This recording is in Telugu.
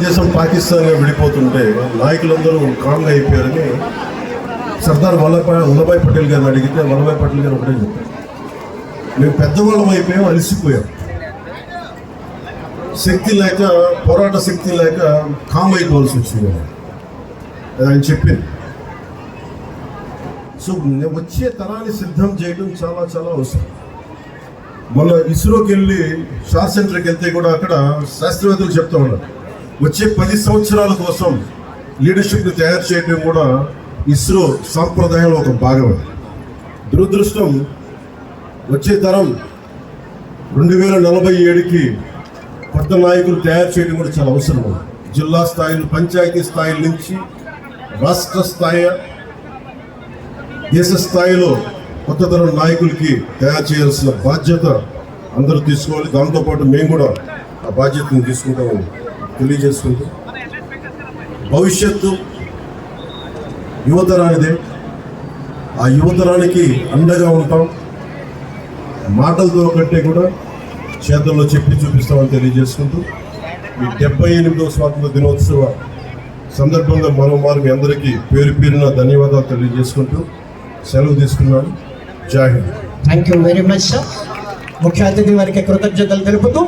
భారతదేశం పాకిస్తాన్గా విడిపోతుంటే నాయకులందరూ కాంగ్ అయిపోయారని సర్దార్ వల్లభాయ్ వల్లభాయ్ పటేల్ గారిని అడిగితే వల్లభాయ్ పటేల్ గారు ఒకటే చెప్పారు. మేము పెద్దవాళ్ళం అయిపోయాం అలసిపోయాం. శక్తి లేక పోరాట శక్తి లేక కామ్ అయిపోవాల్సి వచ్చింది. ఆయన చెప్పింది. సో వచ్చే తరాన్ని సిద్ధం చేయడం చాలా చాలా అవసరం. మొన్న ఇస్రోకి వెళ్ళి షార్ సెంటర్కి వెళ్తే కూడా అక్కడ శాస్త్రవేత్తలు చెప్తా ఉన్నారు. వచ్చే పది సంవత్సరాల కోసం లీడర్షిప్ని తయారు చేయడం కూడా ఇస్రో సాంప్రదాయంలో ఒక భాగం. దురదృష్టం వచ్చే తరం రెండు వేల నలభై ఏడుకి కొత్త నాయకులు తయారు చేయడం కూడా చాలా అవసరం. ఉంది జిల్లా స్థాయిలు పంచాయతీ స్థాయిల నుంచి రాష్ట్ర స్థాయి దేశ స్థాయిలో కొత్త తరం నాయకులకి తయారు చేయాల్సిన బాధ్యత అందరూ తీసుకోవాలి. దాంతోపాటు మేము కూడా ఆ బాధ్యతను తీసుకుంటాము. తెలియజేసుకుంటూ భవిష్యత్తు యువతరానిదే. ఆ యువతరానికి అండగా ఉంటాం. మాటలతో కంటే కూడా చేతుల్లో చెప్పి చూపిస్తామని తెలియజేసుకుంటూ ఈ డెబ్బై ఎనిమిదవ స్వాతంత్ర దినోత్సవ సందర్భంగా మరోమారు మీ అందరికీ పేరు పేరున ధన్యవాదాలు తెలియజేసుకుంటూ సెలవు తీసుకున్నాను. జై thank you very much sir ముఖ్య అతిథి వారికి కృతజ్ఞతలు తెలుపుతూ